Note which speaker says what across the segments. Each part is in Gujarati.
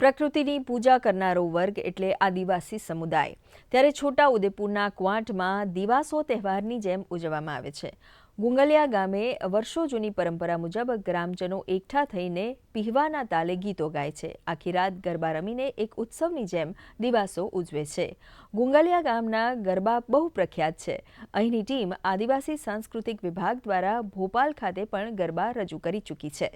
Speaker 1: પ્રકૃતિની પૂજા કરનારો વર્ગ એટલે આદિવાસી સમુદાય. ત્યારે છોટા ઉદેપુરના ક્વાંટમાં દિવાસો તહેવારની જેમ ઉજવવામાં આવે છે. ગુંગલિયા ગામે વર્ષો જૂની પરંપરા મુજબ ગ્રામજનો એકઠા થઈને પીહવાના તાલે ગીતો ગાય છે. આખી રાત ગરબા રમીને એક ઉત્સવની જેમ દિવાસો ઉજવે છે. ગુંગલિયા ગામના ગરબા બહુ પ્રખ્યાત છે. અહીંની ટીમ આદિવાસી સાંસ્કૃતિક વિભાગ દ્વારા ભોપાલ ખાતે પણ ગરબા રજૂ કરી ચૂકી છે.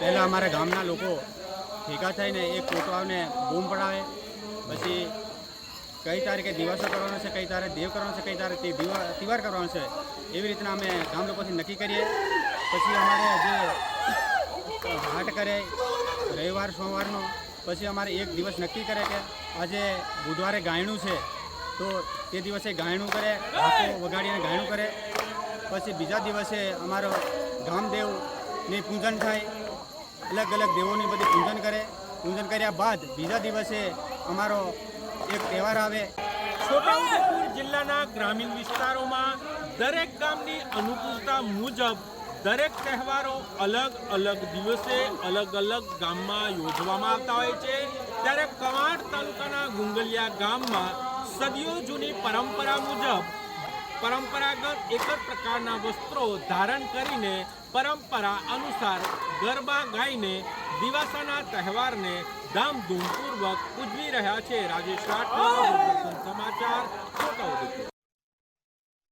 Speaker 2: પહેલાં અમારા ગામના લોકો ભેગા થઈને એક કોટવાને બૂમ પડાવે, પછી કઈ તારીખે દિવસો કરવાનો છે, કઈ તારે દેવ કરવાનો છે, કઈ તારે તે તિવાર કરવાનો છે, એવી રીતના અમે ગામ લોકોથી નક્કી કરીએ. પછી અમારે જે હાટ કરે રવિવાર, સોમવારનો, પછી અમારે એક દિવસ નક્કી કરે કે આજે બુધવારે ગાયણું છે, તો તે દિવસે ગાયણું કરે હાથો વગાડીને ગાયણું કરે. પછી બીજા દિવસે અમારો ગામદેવની પૂજન થાય અલગ અલગ દેવોની બધી પૂજન કરે. પૂજન કર્યા બાદ બીજા દિવસે અમારો એક તહેવાર આવે.
Speaker 3: છોટાઉદેપુર જિલ્લાના ગ્રામીણ વિસ્તારોમાં દરેક ગામની અનુકૂળતા મુજબ દરેક તહેવારો અલગ અલગ દિવસે અલગ અલગ ગામમાં યોજવામાં આવતા હોય છે. ત્યારે કવાડ તાલુકાના ગુંગલિયા ગામમાં સદીઓ જૂની પરંપરા મુજબ પરંપરાગત એક જ પ્રકારના વસ્ત્રો ધારણ કરીને પરંપરા અનુસાર ગરબા ગાઈને દિવાસાના તહેવારને ધામધૂમપૂર્વક ઉજવી રહ્યા છે. રાજેશ રાઠોડ